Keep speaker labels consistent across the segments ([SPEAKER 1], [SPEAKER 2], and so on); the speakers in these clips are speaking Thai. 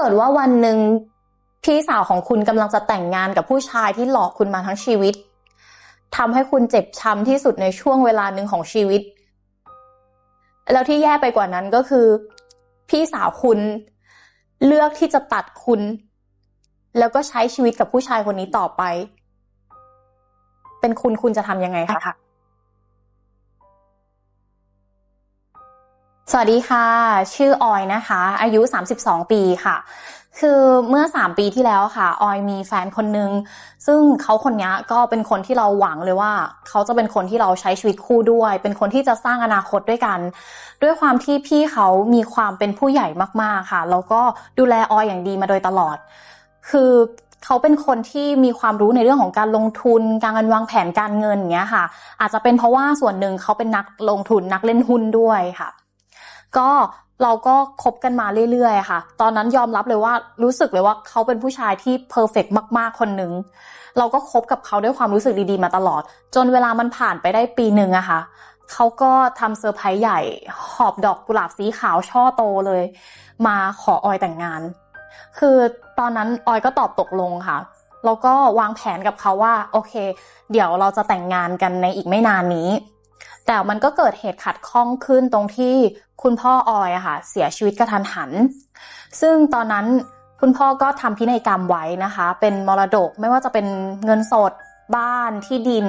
[SPEAKER 1] เกิดว่าวันหนึ่งพี่สาวของคุณกำลังจะแต่งงานกับผู้ชายที่หลอกคุณมาทั้งชีวิตทำให้คุณเจ็บช้ำที่สุดในช่วงเวลาหนึ่งของชีวิต แล้วที่แย่ไปกว่านั้นก็คือ พี่สาวคุณเลือกที่จะตัดคุณ แล้วก็ใช้ชีวิตกับผู้ชายคนนี้ต่อไป เป็นคุณคุณจะทำยังไงคะ วัสดีค่ะ ชื่อออยนะคะ อายุ 32 ปีค่ะ คือเมื่อ 3 ปีที่แล้วค่ะ ออยมีแฟนคนนึง ซึ่งเขาคนนี้ก็เป็นคนที่เราหวังเลยว่า เขาจะเป็นคนที่เราใช้ชีวิตคู่ด้วย เป็นคนที่จะสร้างอนาคตด้วยกัน ด้วยความที่พี่เขามีความเป็นผู้ใหญ่มากๆค่ะ แล้วก็ดูแลออยอย่างดีมาโดยตลอด คือเขาเป็นคนที่มีความรู้ในเรื่องของการลงทุน การวางแผนการเงินอย่างเงี้ยค่ะ อาจจะเป็นเพราะว่าส่วนหนึ่งเขาเป็นนักลงทุนนักเล่นหุ้นด้วยค่ะ ก็เราก็คบกันมาเรื่อยๆค่ะ ตอนนั้นยอมรับเลยว่ารู้สึกเลยว่าเขาเป็นผู้ชายที่เพอร์เฟกมากๆคนหนึ่ง เราก็คบกับเขาด้วยความรู้สึกดีๆมาตลอด จนเวลามันผ่านไปได้ปีหนึ่งอะค่ะเขาก็ทำเซอร์ไพรส์ใหญ่ หอบดอกกุหลาบสีขาวช่อโตเลย มาขอออยแต่งงาน คือตอนนั้นออยก็ตอบตกลงค่ะ แล้วก็วางแผนกับเขาว่า โอเค เดี๋ยวเราจะแต่งงานกันในอีกไม่นานนี้ แต่มันก็เกิดเหตุขัดข้องขึ้นตรงที่คุณพ่อออยอะค่ะเสียชีวิตกระทันหัน ซึ่งตอนนั้นคุณพ่อก็ทำพินัยกรรมไว้นะคะ เป็นมรดกไม่ว่าจะเป็นเงินสดบ้านที่ดิน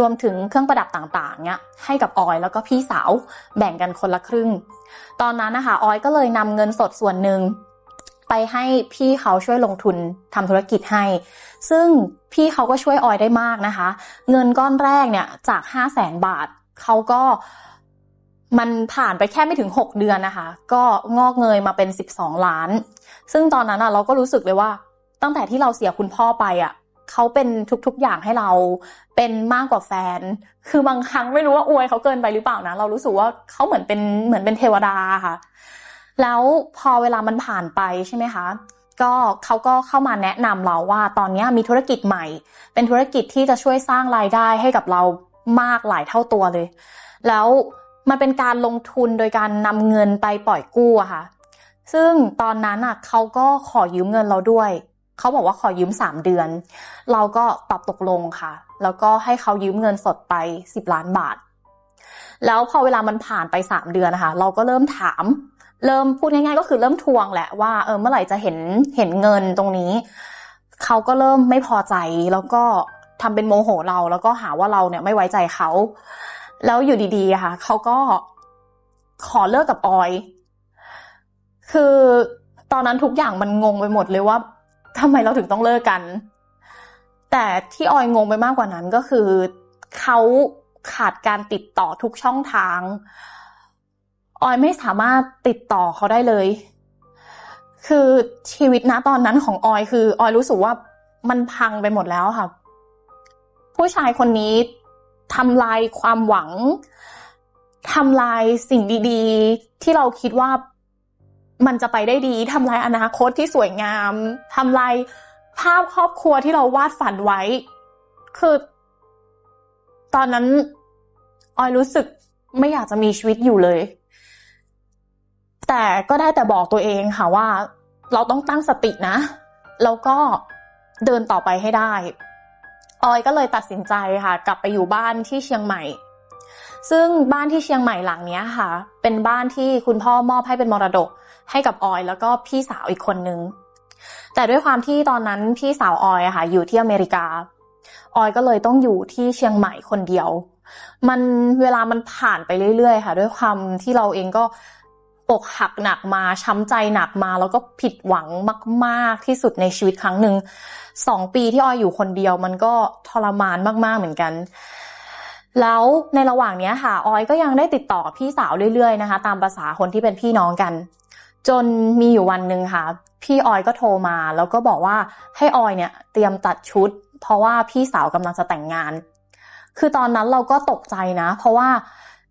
[SPEAKER 1] รวมถึงเครื่องประดับต่างๆเนี่ยให้กับออยแล้วก็พี่สาวแบ่งกันคนละครึ่ง ตอนนั้นนะคะออยก็เลยนำเงินสดส่วนหนึ่งไปให้พี่เขาช่วยลงทุนทำธุรกิจให้ ซึ่งพี่เขาก็ช่วยออยได้มากนะคะ เงินก้อนแรกเนี่ยจาก 5 0 0แสนบาท เขาก็มันผ่านไปแค่ไม่ถึงหกเดือนนะคะ ก็งอกเงยมาเป็นสิบสองล้าน ซึ่งตอนนั้นอะเราก็รู้สึกเลยว่า ตั้งแต่ที่เราเสียคุณพ่อไปอะเขาเป็นทุกๆอย่างให้เราเป็นมากกว่าแฟน คือบางครั้งไม่รู้ว่าอวยเขาเกินไปหรือเปล่านะ เรารู้สึกว่าเขาเหมือนเป็นเหมือนเป็นเทวดาค่ะ แล้วพอเวลามันผ่านไปใช่ไหมคะ ก็เขาก็เข้ามาแนะนำเราว่า ตอนนี้มีธุรกิจใหม่ เป็นธุรกิจที่จะช่วยสร้างรายได้ให้กับเรา มากหลายเท่าตัวเลย แล้วมันเป็นการลงทุนโดยการนำเงินไปปล่อยกู้อะค่ะ ซึ่งตอนนั้นอะเขาก็ขอยืมเงินเราด้วย เขาบอกว่าขอยืมสามเดือน เราก็ตอบตกลงค่ะ แล้วก็ให้เขายืมเงินสดไปสิบล้านบาท แล้วพอเวลามันผ่านไปสามเดือนนะคะ เราก็เริ่มถาม เริ่มพูดง่ายๆ ก็คือเริ่มทวงแหละว่าเออเมื่อไหร่จะเห็นเห็นเงินตรงนี้ เขาก็เริ่มไม่พอใจแล้วก็ ทำเป็นโมโหเรา แล้วก็หาว่าเราเนี่ยไม่ไว้ใจเขา แล้วอยู่ดีๆค่ะเขาก็ขอเลิกกับออย คือตอนนั้นทุกอย่างมันงงไปหมดเลยว่าทำไมเราถึงต้องเลิกกัน แต่ที่ออยงงไปมากกว่านั้นก็คือเขาขาดการติดต่อทุกช่องทาง ออยไม่สามารถติดต่อเขาได้เลย คือชีวิตณตอนนั้นของออยคือ ออยรู้สึกว่ามันพังไปหมดแล้วค่ะ ผู้ชายคนนี้ทำลายความหวังทำลายสิ่งดีๆ ที่เราคิดว่ามันจะไปได้ดีทำลายอนาคตที่สวยงามทำลายภาพครอบครัวที่เราวาดฝันไว้ คือ ตอนนั้น ออยรู้สึกไม่อยากจะมีชีวิตอยู่เลย แต่ก็ได้แต่บอกตัวเองค่ะว่า เราต้องตั้งสตินะ แล้วก็เดินต่อไปให้ได้ ออยก็เลยตัดสินใจค่ะ กลับไปอยู่บ้านที่เชียงใหม่ ซึ่งบ้านที่เชียงใหม่หลังนี้ค่ะ เป็นบ้านที่คุณพ่อมอบให้เป็นมรดก ให้กับออยแล้วก็พี่สาวอีกคนนึง แต่ด้วยความที่ตอนนั้นพี่สาวออยค่ะ อยู่ที่อเมริกา ออยก็เลยต้องอยู่ที่เชียงใหม่คนเดียว มันเวลามันผ่านไปเรื่อยๆ ค่ะ ด้วยความที่เราเองก็ อกหักหนักมา ช้ำใจหนักมา แล้วก็ผิดหวังมากๆที่สุดในชีวิตครั้งหนึ่งสองปีที่ออยอยู่คนเดียวมันก็ทรมานมากๆเหมือนกัน แล้วในระหว่างนี้ค่ะออยก็ยังได้ติดต่อพี่สาวเรื่อยๆนะคะ ตามภาษาคนที่เป็นพี่น้องกัน จนมีอยู่วันหนึ่งค่ะ พี่ออยก็โทรมา แล้วก็บอกว่าให้ออยเนี่ยเตรียมตัดชุด เพราะว่าพี่สาวกำลังจะแต่งงาน คือตอนนั้นเราก็ตกใจนะ เพราะว่า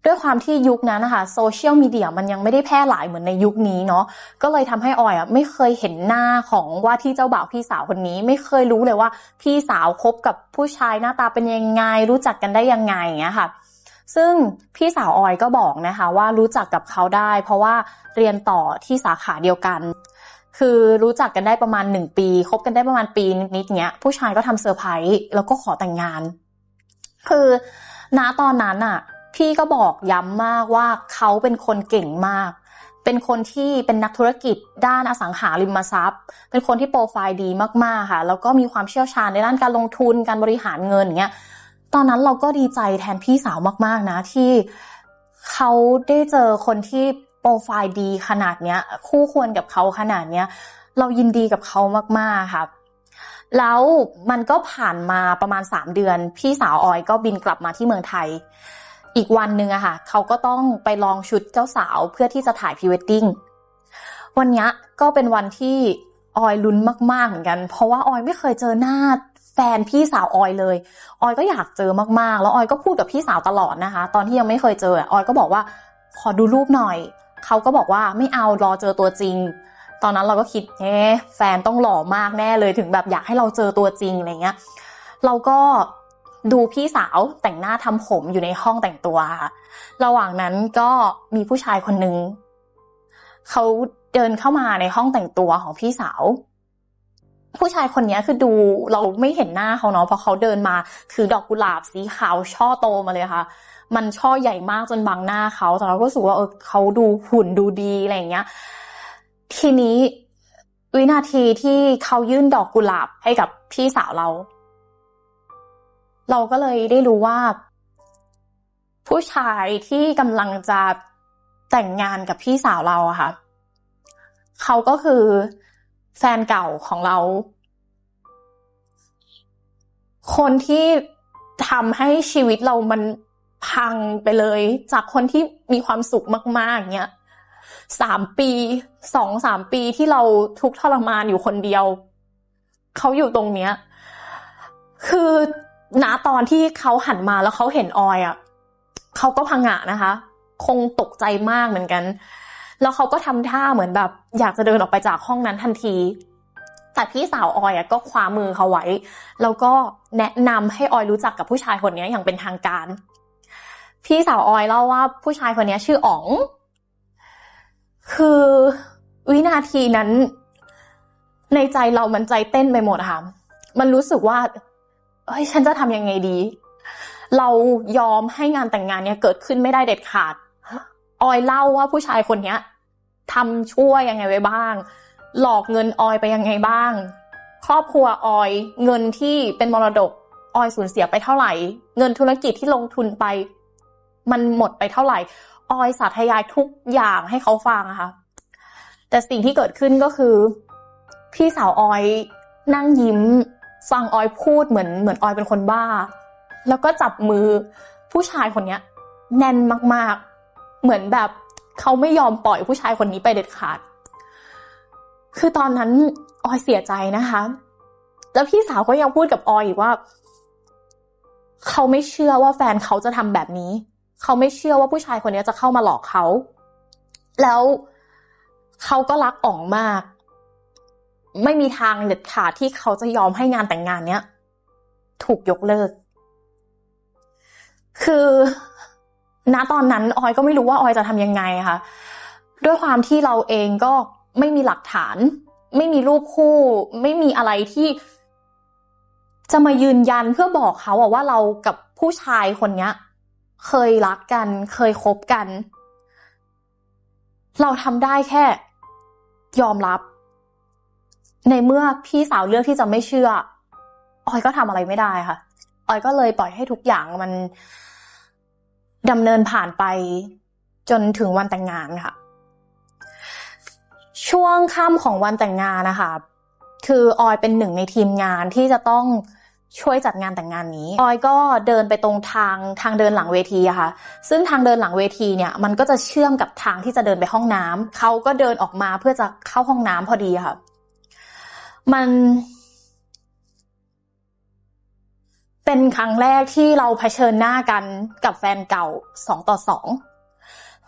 [SPEAKER 1] ด้วยความที่ยุคนั้นนะคะโซเชียลมีเดียมันยังไม่ได้แพร่หลายเหมือนในยุคนี้เนาะก็เลยทำให้ออยอะไม่เคยเห็นหน้าของว่าที่เจ้าบ่าวพี่สาวคนนี้ ไม่เคยรู้เลยว่า พี่สาวคบกับผู้ชายหน้าตาเป็นยังไง รู้จักกันได้ยังไงอย่างเงี้ยค่ะ ซึ่งพี่สาวออยก็บอกนะคะว่ารู้จักกับเขาได้ เพราะว่าเรียนต่อที่สาขาเดียวกัน คือรู้จักกันได้ประมาณหนึ่งปีคบกันได้ประมาณปีนิดๆเนี้ย ผู้ชายก็ทำเซอร์ไพรส์แล้วก็ขอแต่งงาน คือณตอนนั้นอะ พี่ก็บอกย้ำมากว่าเขาเป็นคนเก่งมาก เป็นคนที่เป็นนักธุรกิจด้านอสังหาริมทรัพย์ เป็นคนที่โปรไฟล์ดีมากๆค่ะ แล้วก็มีความเชี่ยวชาญในด้านการลงทุน การบริหารเงินอย่างเงี้ย ตอนนั้นเราก็ดีใจแทนพี่สาวมากๆนะที่เขาได้เจอคนที่โปรไฟล์ดีขนาดเนี้ย คู่ควรกับเขาขนาดเนี้ย เรายินดีกับเขามากๆค่ะแล้วมันก็ผ่านมาประมาณสามเดือน พี่สาวออยก็บินกลับมาที่เมืองไทย อีกวันหนึ่งอะค่ะ เขาก็ต้องไปลองชุดเจ้าสาวเพื่อที่จะถ่ายพรีเวดดิ้งวันนี้ก็เป็นวันที่ออยลุ้นมาก ๆ เหมือนกัน เพราะว่าออยไม่เคยเจอหน้าแฟนพี่สาวออยเลย ออยก็อยากเจอมากๆ แล้วออยก็พูดกับพี่สาวตลอดนะคะ ตอนที่ยังไม่เคยเจอออยก็บอกว่าขอดูรูปหน่อย เขาก็บอกว่าไม่เอารอเจอตัวจริง ตอนนั้นเราก็คิดเอ๊แฟนต้องหล่อมากแน่เลยถึงแบบอยากให้เราเจอตัวจริงอะไรเงี้ย เราก็ ดูพี่สาวแต่งหน้าทำผมอยู่ในห้องแต่งตัวค่ะ ระหว่างนั้นก็มีผู้ชายคนหนึ่งเขาเดินเข้ามาในห้องแต่งตัวของพี่สาว ผู้ชายคนนี้คือดูเราไม่เห็นหน้าเขาเนาะเพราะเขาเดินมาถือดอกกุหลาบสีขาวช่อโตมาเลยค่ะ มันช่อใหญ่มากจนบังหน้าเขาแต่เราก็รู้สึกว่าเออเขาดูหุ่นดูดีอะไรอย่างเงี้ย ทีนี้วินาทีที่เขายื่นดอกกุหลาบให้กับพี่สาวเรา เราก็เลยได้รู้ว่า ผู้ชายที่กำลังจะแต่งงานกับพี่สาวเราอะค่ะ เขาก็คือแฟนเก่าของเรา คนที่ทำให้ชีวิตเรามันพังไปเลย จากคนที่มีความสุขมาก ๆ เนี้ยสามปีสองสามปีที่เราทุกทรมานอยู่คนเดียว เขาอยู่ตรงเนี้ย คือ ณตอนที่เขาหันมาแล้วเขาเห็นออยอะเขาก็พังงะนะคะ คงตกใจมากเหมือนกัน แล้วเขาก็ทำท่าเหมือนแบบ อยากจะเดินออกไปจากห้องนั้นทันทีแต่พี่สาวออยอะก็คว้ามือเขาไว้ แล้วก็แนะนำให้ออยรู้จักกับผู้ชายคนนี้อย่างเป็นทางการ พี่สาวออยเล่าว่าผู้ชายคนนี้ชื่ออ๋อง คือวินาทีนั้น ในใจเรามันใจเต้นไปหมดค่ะ มันรู้สึกว่า เฮ้ยฉันจะทำยังไงดี เรายอมให้งานแต่งงานเนี้ยเกิดขึ้นไม่ได้เด็ดขาด ออยเล่าว่าผู้ชายคนเนี้ยทำชั่วยังไงไว้บ้าง หลอกเงินออยไปยังไงบ้าง ครอบครัวออย เงินที่เป็นมรดกออยสูญเสียไปเท่าไหร่ เงินธุรกิจที่ลงทุนไป มันหมดไปเท่าไหร่ ออยสาธยายทุกอย่างให้เขาฟังอะค่ะแต่สิ่งที่เกิดขึ้นก็คือ พี่สาวออยนั่งยิ้ม ฟังออยพูดเหมือนเหมือนออยเป็นคนบ้า แล้วก็จับมือผู้ชายคนเนี้ย แน่นมากๆ เหมือนแบบเขาไม่ยอมปล่อยผู้ชายคนนี้ไปเด็ดขาด คือตอนนั้นออยเสียใจนะคะ แล้วพี่สาวก็ยังพูดกับออยอีกว่า เขาไม่เชื่อว่าแฟนเขาจะทำแบบนี้ เขาไม่เชื่อว่าผู้ชายคนนี้จะเข้ามาหลอกเขา แล้วเขาก็รักอ๋องมาก ไม่มีทางเด็ดขาดที่เขาจะยอมให้งานแต่งงานเนี้ย ถูกยกเลิก คือณตอนนั้น ออยก็ไม่รู้ว่าออยจะทำยังไงค่ะ ด้วยความที่เราเองก็ไม่มีหลักฐาน ไม่มีรูปคู่ ไม่มีอะไรที่ จะมายืนยันเพื่อบอกเขาว่าเรากับผู้ชายคนเนี้ยเคยรักกัน เคยคบกัน เราทำได้แค่ ยอมรับ ในเมื่อพี่สาวเลือกที่จะไม่เชื่อ ออยก็ทำอะไรไม่ได้ค่ะ ออยก็เลยปล่อยให้ทุกอย่างมันดำเนินผ่านไปจนถึงวันแต่งงานค่ะ ช่วงค่ำของวันแต่งงานนะคะ คือออยเป็นหนึ่งในทีมงานที่จะต้องช่วยจัดงานแต่งงานนี้ ออยก็เดินไปตรงทางทางเดินหลังเวทีอะค่ะ ซึ่งทางเดินหลังเวทีเนี่ย มันก็จะเชื่อมกับทางที่จะเดินไปห้องน้ำเขาก็เดินออกมาเพื่อจะเข้าห้องน้ำพอดีค่ะ มัน เป็นครั้งแรกที่เราเผชิญหน้ากันกับแฟนเก่าสองต่อสอง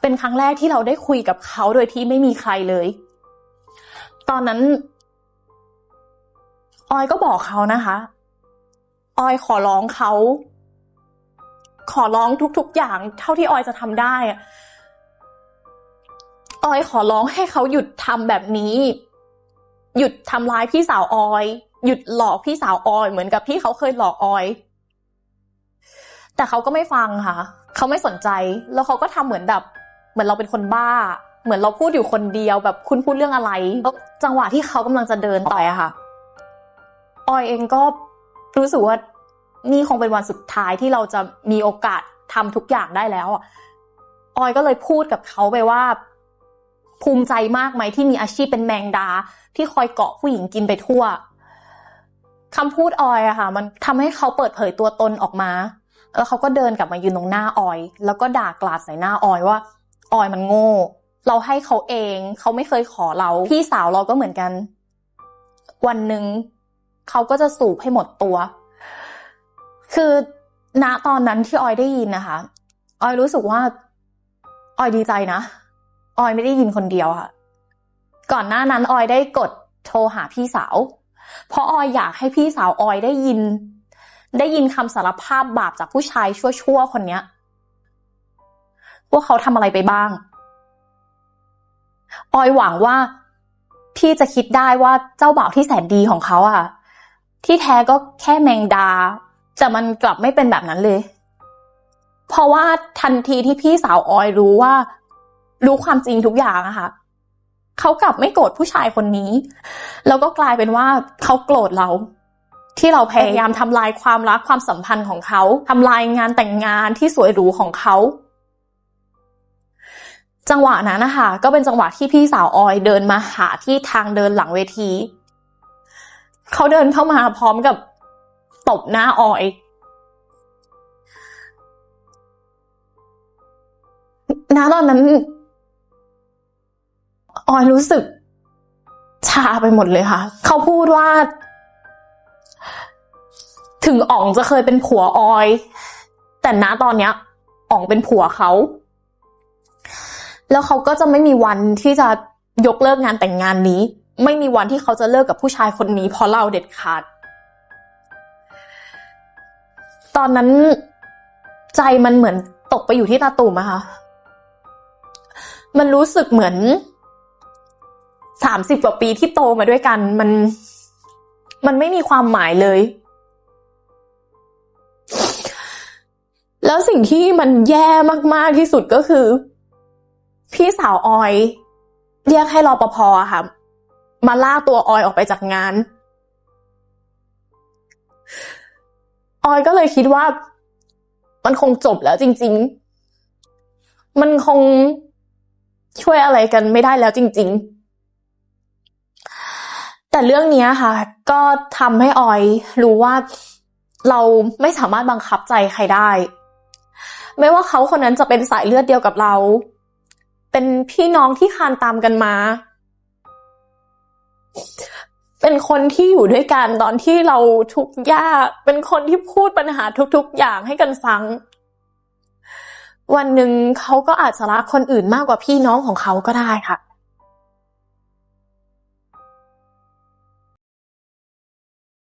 [SPEAKER 1] เป็นครั้งแรกที่เราได้คุยกับเขาโดยที่ไม่มีใครเลย ตอนนั้น ออยก็บอกเขานะคะ ออยขอร้องเขาขอร้องทุก ๆ อย่าง เท่าที่ออยจะทำได้อออยขอร้องให้เขาหยุดทำแบบนี้ หยุดทำร้ายพี่สาวออย หยุดหลอกพี่สาวออย เหมือนกับที่เขาเคยหลอกออย แต่เขาก็ไม่ฟังค่ะ เขาไม่สนใจ แล้วเขาก็ทำเหมือนแบบ เหมือนเราเป็นคนบ้า เหมือนเราพูดอยู่คนเดียวแบบคุณพูดเรื่องอะไรแล้วจังหวะที่เขากำลังจะเดินต่อไปอะค่ะ ออยเองก็รู้สึกว่านี่คงเป็นวันสุดท้ายที่เราจะมีโอกาสทำทุกอย่างได้แล้วออยก็เลยพูดกับเขาไปว่า ภูมิใจมากไหมที่มีอาชีพเป็นแมงดา ที่คอยเกาะผู้หญิงกินไปทั่วคำพูดออยอะค่ะ มันทำให้เขาเปิดเผยตัวตนออกมา แล้วเขาก็เดินกลับมายืนตรงหน้าออย แล้วก็ด่ากลาดใส่หน้าออยว่า ออยมันโง่ เราให้เขาเอง เขาไม่เคยขอเรา พี่สาวเราก็เหมือนกัน วันหนึ่งเขาก็จะสูบให้หมดตัว คือณตอนนั้นที่ออยได้ยินนะคะ ออยรู้สึกว่า ออยดีใจนะ ออยไม่ได้ยินคนเดียวค่ะ ก่อนหน้านั้นออยได้กดโทรหาพี่สาว เพราะออยอยากให้พี่สาวออยได้ยิน ได้ยินคำสารภาพบาปจากผู้ชายชั่วๆคนเนี้ยว่าเขาทำอะไรไปบ้าง ออยหวังว่าพี่จะคิดได้ว่าเจ้าบ่าวที่แสนดีของเขาอะที่แท้ก็แค่แมงดา แต่มันกลับไม่เป็นแบบนั้นเลย เพราะว่าทันทีที่พี่สาวออยรู้ว่า รู้ความจริงทุกอย่างอะค่ะเขากลับไม่โกรธผู้ชายคนนี้ แล้วก็กลายเป็นว่าเขาโกรธเรา ที่เราพยายามทำลายความรักความสัมพันธ์ของเขาทำลายงานแต่งงานที่สวยหรูของเขาจังหวะนั้นนะคะก็เป็นจังหวะที่พี่สาวออยเดินมาหาที่ทางเดินหลังเวที เขาเดินเข้ามาพร้อมกับตบหน้าออย ณ ตอนนั้น ออยรู้สึกชาไปหมดเลยค่ะ เขาพูดว่า ถึงอ๋องจะเคยเป็นผัวออย แต่ณตอนเนี้ยอ๋องเป็นผัวเขา แล้วเขาก็จะไม่มีวันที่จะยกเลิกงานแต่งงานนี้ ไม่มีวันที่เขาจะเลิกกับผู้ชายคนนี้เพราะเราเด็ดขาด ตอนนั้นใจมันเหมือนตกไปอยู่ที่ตาตุ่มอะค่ะ มันรู้สึกเหมือน สามสิบกว่าปีที่โตมาด้วยกัน มัน มันไม่มีความหมายเลย แล้วสิ่งที่มันแย่มาก ๆ ที่สุดก็คือ พี่สาวออย เรียกให้รอปภค่ะ มาล่าตัวออยออกไปจากงาน ออยก็เลยคิดว่า มันคงจบแล้วจริง ๆ มันคงช่วยอะไรกันไม่ได้แล้วจริง ๆ แต่เรื่องนี้ค่ะ ก็ทำให้ออยรู้ว่าเราไม่สามารถบังคับใจใครได้ ไม่ว่าเขาคนนั้นจะเป็นสายเลือดเดียวกับเรา เป็นพี่น้องที่คานตามกันมา เป็นคนที่อยู่ด้วยกันตอนที่เราทุกข์ยาก เป็นคนที่พูดปัญหาทุกๆอย่างให้กันฟัง วันหนึ่งเขาก็อาจจะรักคนอื่นมากกว่าพี่น้องของเขาก็ได้ค่ะ